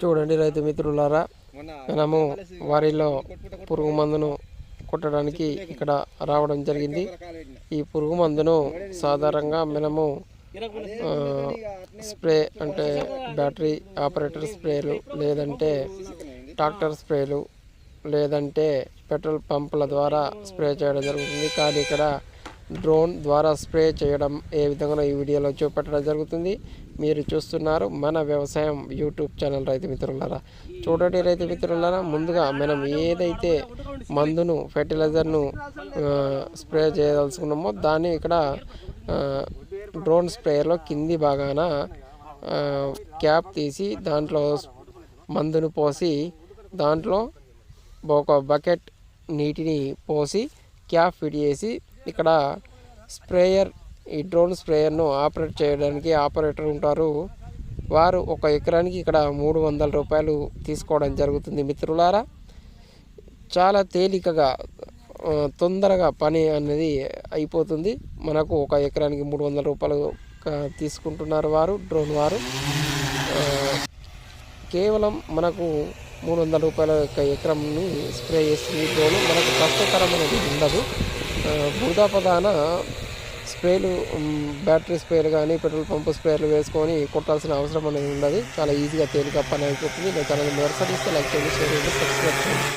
చూడండి రైతు మిత్రులారా మనము వారిలో పురుగు మందును కొట్టడానికి ఇక్కడ రావడం జరిగింది. ఈ పురుగు మందును సాధారణంగా మనము స్ప్రే అంటే బ్యాటరీ ఆపరేటర్ స్ప్రేలు లేదంటే ట్రాక్టర్ స్ప్రేలు లేదంటే పెట్రోల్ పంపుల ద్వారా స్ప్రే చేయడం జరుగుతుంది. కానీ ఇక్కడ డ్రోన్ ద్వారా స్ప్రే చేయడం ఏ విధంగా ఈ వీడియోలో చూపెట్టడం జరుగుతుంది. మీరు చూస్తున్నారు మన వ్యవసాయం యూట్యూబ్ ఛానల్ రైతు మిత్రులారా. చూడండి రైతు మిత్రులారా ముందుగా మనం ఏదైతే మందును ఫెర్టిలైజర్ను స్ప్రే చేయదలుచుకున్నామో దాన్ని ఇక్కడ డ్రోన్ స్ప్రేయర్లో కింది భాగాన క్యాప్ తీసి దాంట్లో మందును పోసి దాంట్లో ఒక బకెట్ నీటిని పోసి క్యాప్ ఫిట్ చేసి ఇక్కడ స్ప్రేయర్ ఈ డ్రోన్ స్ప్రేయర్ను ఆపరేట్ చేయడానికి ఆపరేటర్ ఉంటారు. వారు ఒక ఎకరానికి ఇక్కడ మూడు వందల రూపాయలు తీసుకోవడం జరుగుతుంది మిత్రులారా. చాలా తేలికగా తొందరగా పని అనేది అయిపోతుంది. మనకు ఒక ఎకరానికి మూడు వందల రూపాయలు తీసుకుంటున్నారు వారు డ్రోన్ వారు. కేవలం మనకు మూడు వందల రూపాయల యొక్క ఎకరంని స్ప్రే చేస్తుంది డ్రోన్ మనకు కష్టతరం అనేది ఉండదు. ఆ, ప్రధాన స్ప్రేలు బ్యాటరీ స్ప్రేలు కానీ పెట్రోల్ పంపు స్ప్రేలు వేసుకొని కొట్టాల్సిన అవసరం అనేది ఉండదు. చాలా ఈజీగా తేలిక పని అయిపోతుంది. నేను ఛానల్ మొదటిసారి ఇస్తే లైక్ చేయండి షేర్ చేయండి సబ్స్క్రైబ్ చేయండి.